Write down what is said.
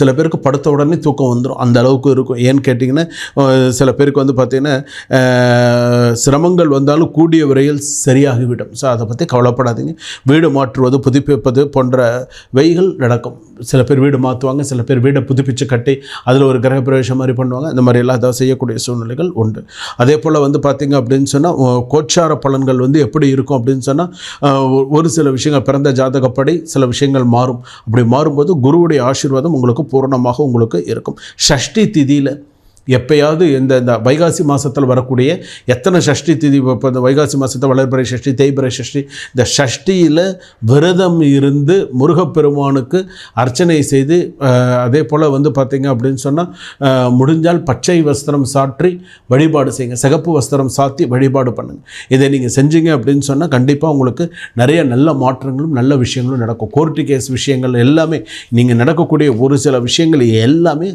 சில பேருக்கு படுத்த உடனே தூக்கம் வந்துடும் அந்த அளவுக்கு இருக்கும். ஏன்னு கேட்டிங்கன்னா சில பேருக்கு வந்து பார்த்திங்கன்னா சிரமங்கள் வந்தாலும் கூடிய விரைவில் சரியாகிவிடும். ஸோ அதை பற்றி கவலைப்படாதீங்க. வீடு மாற்றுவது புதுப்பிப்பது போன்ற வைகள் நடக்கும். சில பேர் வீடு மாற்றுவாங்க சில பேர் வீடை புதுப்பிச்சு கட்டி அதில் ஒரு கிரகப்பிரவேசம் மாதிரி பண்ணுவாங்க. இந்த மாதிரி எல்லாம் ஏதாவது செய்யக்கூடிய சூழ்நிலைகள் உண்டு. அதே போல் வந்து பார்த்திங்க அப்படின்னு சொன்னால் கோச்சார பலன்கள் வந்து எப்படி இருக்கும் அப்படின்னு சொன்னால் ஒரு சில விஷயங்கள் பிறந்த ஜாதகப்படி சில விஷயங்கள் மாறும். அப்படி மாறும்போது குருவுடைய ஆசீர்வாதம் உங்களுக்கு பூரணமாக உங்களுக்கு இருக்கும். ஷஷ்டி திதியில் எப்பயாவது இந்த இந்த வைகாசி மாதத்தில் வரக்கூடிய எத்தனை சஷ்டி திதி இப்போ இந்த வைகாசி மாதத்தில் வளர்பிறை சஷ்டி தேய்பிறை சஷ்டி இந்த ஷஷ்டியில் விரதம் இருந்து முருகப்பெருமானுக்கு அர்ச்சனை செய்து அதே போல் வந்து பார்த்திங்க அப்படின்னு சொன்னால் முடிஞ்சால் பச்சை வஸ்திரம் சாற்றி வழிபாடு செய்யுங்க. சிகப்பு வஸ்திரம் சாத்தி வழிபாடு பண்ணுங்கள் இதை நீங்கள் செஞ்சீங்க அப்படின்னு சொன்னால் கண்டிப்பாக உங்களுக்கு நிறைய நல்ல மாற்றங்களும் நல்ல விஷயங்களும் நடக்கும். கோர்ட்டு கேஸ் விஷயங்கள் எல்லாமே நீங்கள் நடக்கக்கூடிய ஒரு சில விஷயங்கள் எல்லாமே